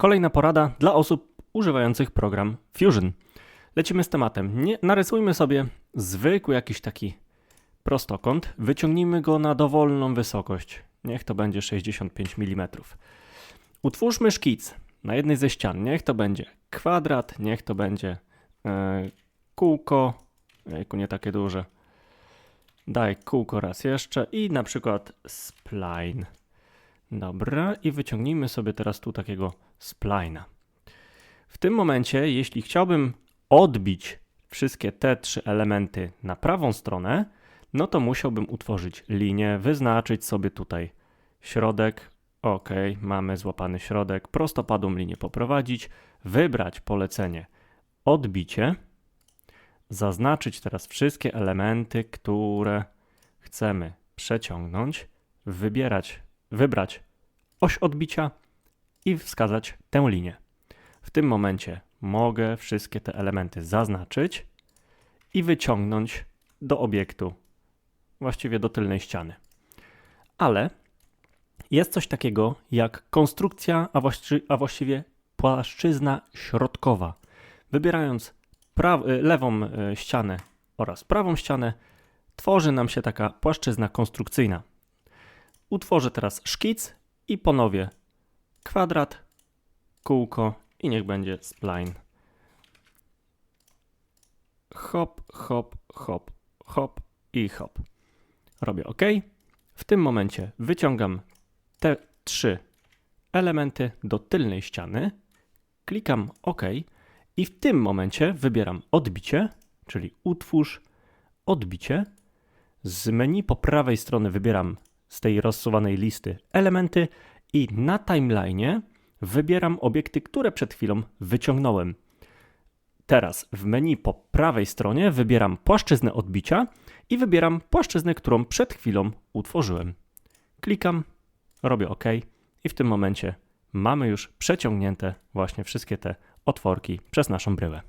Kolejna porada dla osób używających program Fusion. Lecimy z tematem. Nie, narysujmy sobie zwykły jakiś taki prostokąt, wyciągnijmy go na dowolną wysokość. Niech to będzie 65 mm. Utwórzmy szkic na jednej ze ścian. Niech to będzie kwadrat, niech to będzie e, kółko. Jejku, nie takie duże. Daj kółko raz jeszcze i na przykład spline. Dobra, i wyciągnijmy sobie teraz tu takiego splina. W tym momencie, jeśli chciałbym odbić wszystkie te trzy elementy na prawą stronę, no to musiałbym utworzyć linię, wyznaczyć sobie tutaj środek. Ok, mamy złapany środek, prostopadłą linię poprowadzić, wybrać polecenie odbicie, zaznaczyć teraz wszystkie elementy, które chcemy przeciągnąć, wybierać, wybrać oś odbicia i wskazać tę linię. W tym momencie mogę wszystkie te elementy zaznaczyć i wyciągnąć do obiektu, właściwie do tylnej ściany. Ale jest coś takiego jak konstrukcja, a, właści- a właściwie płaszczyzna środkowa. Wybierając y, lewą y, ścianę oraz prawą ścianę, tworzy nam się taka płaszczyzna konstrukcyjna. Utworzę teraz szkic i ponowię kwadrat, kółko i niech będzie spline. Hop, hop, hop, hop i hop. Robię OK. W tym momencie wyciągam te trzy elementy do tylnej ściany, klikam OK i w tym momencie wybieram odbicie, czyli utwórz odbicie. Z menu po prawej stronie wybieram z tej rozsuwanej listy elementy i na timeline wybieram obiekty, które przed chwilą wyciągnąłem. Teraz w menu po prawej stronie wybieram płaszczyznę odbicia i wybieram płaszczyznę, którą przed chwilą utworzyłem. Klikam, robię OK i w tym momencie mamy już przeciągnięte właśnie wszystkie te otworki przez naszą bryłę.